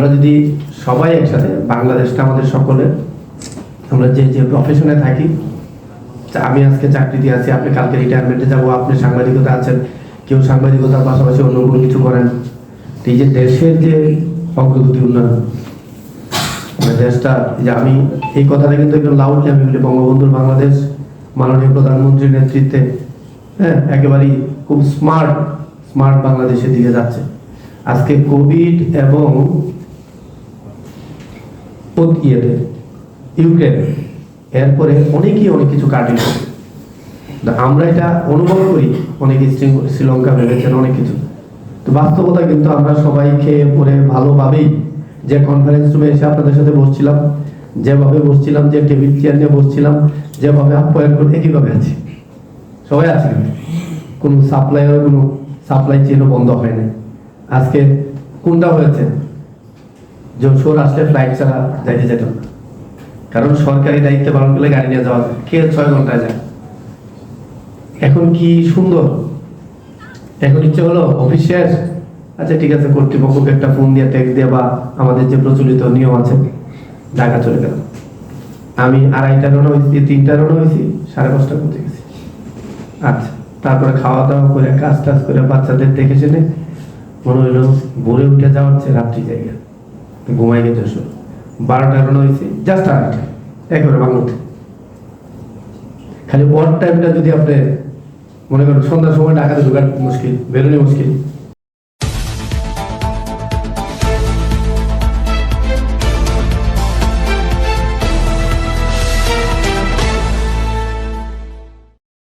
আমরা যদি সবাই একসাথে, বাংলাদেশটা আমাদের সকলের, আমরা যে যে প্রফেশনে থাকি আমি আজকে চাকরিতে আছি, আপনি কালকে রিটায়ারমেন্টে যাব, আপনি সাংবাদিকতা আছেন, কেউ সাংবাদিকতার পাশাপাশি অন্য কোনো কিছু করেন। এই যে দেশের যে অগ্রগতি উন্নয়ন মানে দেশটা যে আমি, এই কথাটা কিন্তু একদম লাউডলি আমি বলি, বঙ্গবন্ধুর বাংলাদেশ, মাননীয় প্রধানমন্ত্রীর নেতৃত্বে হ্যাঁ একেবারেই খুব স্মার্ট স্মার্ট বাংলাদেশের দিকে যাচ্ছে। আজকে কোভিড এবং ইয়েতে ইউক্রেন, এরপরে অনেকেই অনেক কিছু কাটিয়ে তো আমরা এটা অনুভব করি, অনেকে শ্রীলঙ্কা ভেবেছেন অনেক কিছু। তো বাস্তবতা কিন্তু আমরা সবাই খেয়ে পরে ভালোভাবেই যে কনফারেন্স রুমে এসে আপনাদের সাথে বসছিলাম, যেভাবে বসছিলাম, যে টেবিল চেয়ার নিয়ে বসছিলাম, যেভাবে আপ্যায়ন করে একইভাবে আছি। সবাই আছে কোনো? সাপ্লাইয়ের কোনো সাপ্লাই চেনও বন্ধ হয় না আজকে কোনটা হয়েছে? যশোর আসলে ফ্লাইট ছাড়া যাইতে যেত। কারণ সরকারি দায়িত্ব পালন করলে গাড়ি নিয়ে যাওয়া যায়। কে ছয় ঘন্টায় যায়? এখন কি সুন্দর? এখন ইচ্ছে হলো, অফিস শেষ? আচ্ছা ঠিক আছে, কর্তৃপক্ষকে একটা ফোন দিয়ে ট্যাক্স দিয়ে বা আমাদের যে প্রচলিত নিয়ম আছে, ঢাকা চলে গেল। আমি আড়াইটা রওনা হয়েছি, তিনটা রওনা হয়েছি, সাড়ে পাঁচটা পৌঁছে গেছি। আচ্ছা তারপরে খাওয়া দাওয়া করে কাজ টাজ করে বাচ্চাদের দেখে শুনে মনে হইল ভোরে উঠে যাওয়ার চেয়ে রাত্রি জায়গা। ঘুমাই গেছে শো বারোটা রওনা হয়েছে জাস্ট আট। একেবারে বাংলাতে খালি ওয়ার টাইমটা যদি আপনি মনে করেন সন্ধ্যার সময় ঢাকাতে ঢোকার মুশকিল বেরোনি মুশকিল।